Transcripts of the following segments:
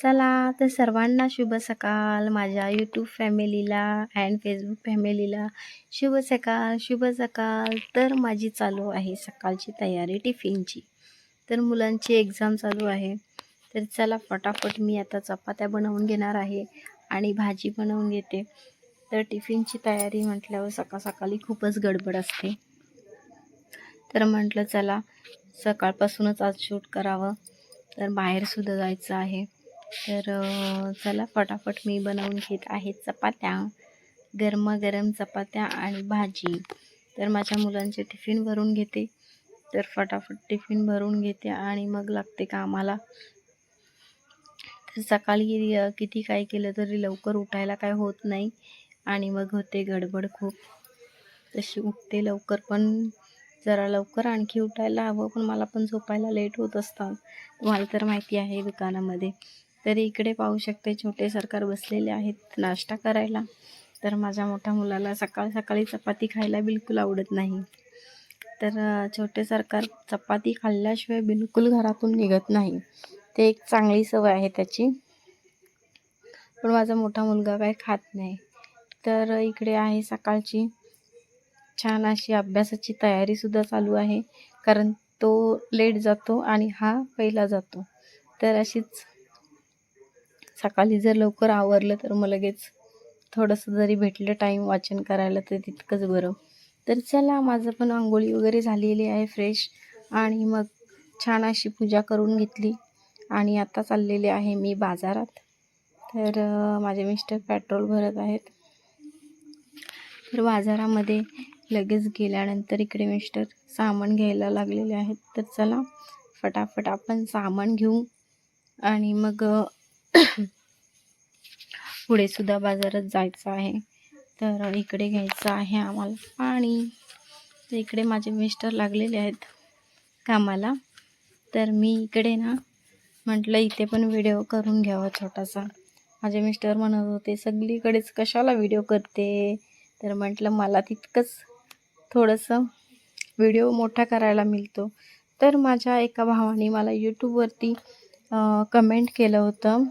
चला तर सर्वांना शुभ सकाळ. माझ्या यूट्यूब फॅमिलीला अँड फेसबुक फॅमिलीला शुभ सकाळ शुभ सकाळ. तर माझी चालू आहे सकाळची तयारी टिफिनची. तर मुलांची एक्झाम चालू आहे. तर चला फटाफट मी आता चपात्या बनवून घेणार आहे आणि भाजी बनवून घेते. तर टिफिनची तयारी म्हटल्यावर सकाळ सकाळी खूपच गडबड असते. तर म्हटलं चला सकाळपासूनच आज शूट करावं. तर बाहेरसुद्धा जायचं आहे. तर चला फटाफट मी बनवून घेत आहे चपात्या. गरमागरम चपात्या आणि भाजी. तर माझ्या मुलांचे टिफिन भरून घेते. तर फटाफट टिफिन भरून घेते आणि मग लागते कामाला. तर सकाळी किती काय केलं तरी लवकर उठायला काय होत नाही आणि मग होते गडबड खूप. तशी उठते लवकर पण जरा लवकर आणखी उठायला हवं पण मला पण झोपायला लेट होत असतं. मला तर माहिती आहे दुकानामध्ये. तर इकडे पाहू शकते छोटे सरकार बसलेले आहेत नाश्ता करायला. तर माझ्या मोठ्या मुलाला सकाळ सकाळी चपाती खायला बिलकुल आवडत नाही. तर छोटे सरकार चपाती खाल्ल्याशिवाय बिलकुल घरातून निघत नाही. ते एक चांगली सवय आहे त्याची. पण माझा मोठा मुलगा काय खात नाही. तर इकडे आहे सकाळची. छान अशी अभ्यासाची तयारीसुद्धा चालू आहे. कारण तो लेट जातो आणि हा पहिला जातो. तर अशीच सकाळी जर लवकर आवरलं तर मग लगेच थोडंसं जरी भेटलं टाईम वाचन करायला तर तितकंच बरं. तर चला माझं पण आंघोळी वगैरे झालेली आहे फ्रेश आणि मग छान अशी पूजा करून घेतली. आणि आता चाललेले आहे मी बाजारात. तर माझे मिस्टर पेट्रोल भरत आहेत. तर बाजारामध्ये लगेच गेल्यानंतर इकडे मिस्टर सामान घ्यायला लागलेले आहेत. तर चला फटाफट आपण सामान घेऊ. आणि मग पुढे सुद्धा बाजारात जायचं आहे. तर इकडे घ्यायचं आहे आम्हाला पाणी. तर इकडे माझे मिस्टर लागलेले आहेत कामाला. तर मी इकडे ना म्हटलं इथे पण व्हिडिओ करून घ्यावा छोटासा. माझे मिस्टर म्हणत होते सगळीकडेच कशाला व्हिडिओ करते? तर म्हटलं मला तितकंच थोडंसं व्हिडिओ मोठा करायला मिळतो. तर माझ्या एका भावाने मला यूट्यूबवरती कमेंट केलं होतं.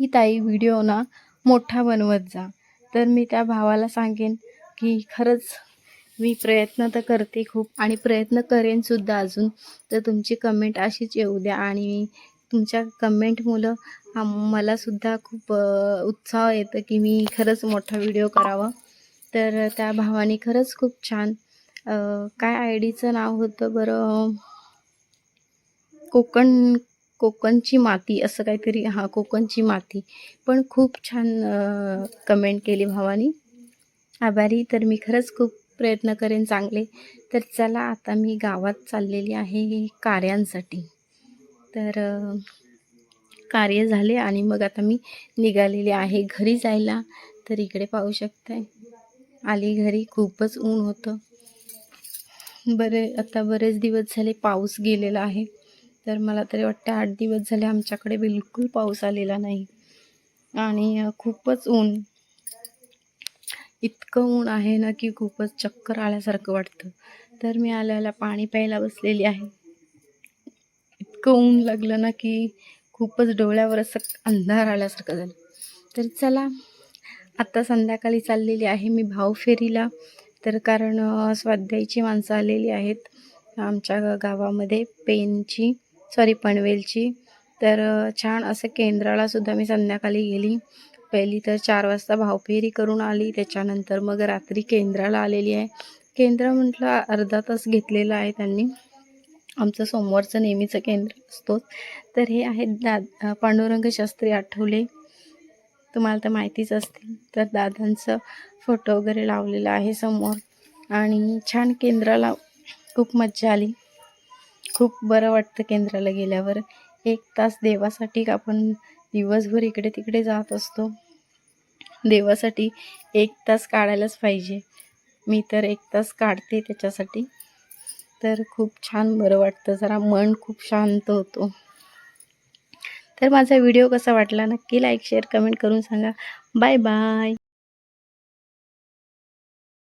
की ताई व्हिडिओ ना मोठा बनवत जा. तर मी त्या भावाला सांगेन की खरंच मी प्रयत्न तर करते खूप आणि प्रयत्न करेनसुद्धा अजून. तर तुमची कमेंट अशीच येऊ द्या आणि तुमच्या कमेंटमुळं आम- मलासुद्धा खूप उत्साह येतं की मी खरंच मोठा व्हिडिओ करावा. तर त्या भावाने खरंच खूप छान काय आय डीचं नाव होतं बरं? कोकण कोकणची माती असं काहीतरी हां कोकणची माती. पण खूप छान कमेंट केली भावानी. आभारी. तर मी खरंच खूप प्रयत्न करेन चांगले. तर चला आता मी गावात चाललेली आहे कार्यांसाठी. तर कार्य झाले आणि मग आता मी निघालेली आहे घरी जायला. तर इकडे पाहू शकताय. आली घरी खूपच ऊन होतं. बरे आता बरेच दिवस झाले पाऊस गेलेला आहे. तर मला तरी वाटतं आठ दिवस झाले आमच्याकडे बिलकुल पाऊस आलेला नाही. आणि खूपच ऊन. इतकं ऊन आहे ना की खूपच चक्कर आल्यासारखं वाटतं. तर मी आल्याला पाणी प्यायला बसलेली आहे. इतकं ऊन लागलं ना की खूपच डोळ्यावर असं अंधार आल्यासारखं झालं. तर चला आता संध्याकाळी चाललेली आहे मी भावफेरीला तर कारण स्वाध्यायची माणसं आलेली आहेत आमच्या गावामध्ये पेनची. सॉरी पनवेलची. तर छान असं केंद्राला सुद्धा मी संध्याकाळी गेली. पहिली तर चार वाजता भावफेरी करून आली. त्याच्यानंतर मग रात्री केंद्राला आलेली आहे. केंद्र म्हटलं अर्धा तास घेतलेला आहे त्यांनी. आमचं सोमवारचं नेहमीचं केंद्र असतोच. तर हे आहेत दाद पांडुरंगशास्त्री पांडुरंग शास्त्री आठवले. तुम्हाला तर माहितीच असतील. तर दादांचं फोटो वगैरे लावलेला आहे समोर. आणि छान केंद्राला खूप मज्जा आली. खूप बरं वाटतं केंद्राला गेल्यावर. एक तास देवासाठी आपण दिवसभर इकडे तिकडे जात असतो. देवासाठी एक तास काढायलाच पाहिजे. मी तर एक तास काढते त्याच्यासाठी. तर खूप छान बरं वाटतं. जरा मन खूप शांत होतो. तर माझा व्हिडिओ कसा वाटला नक्की लाईक शेअर कमेंट करून सांगा. Bye bye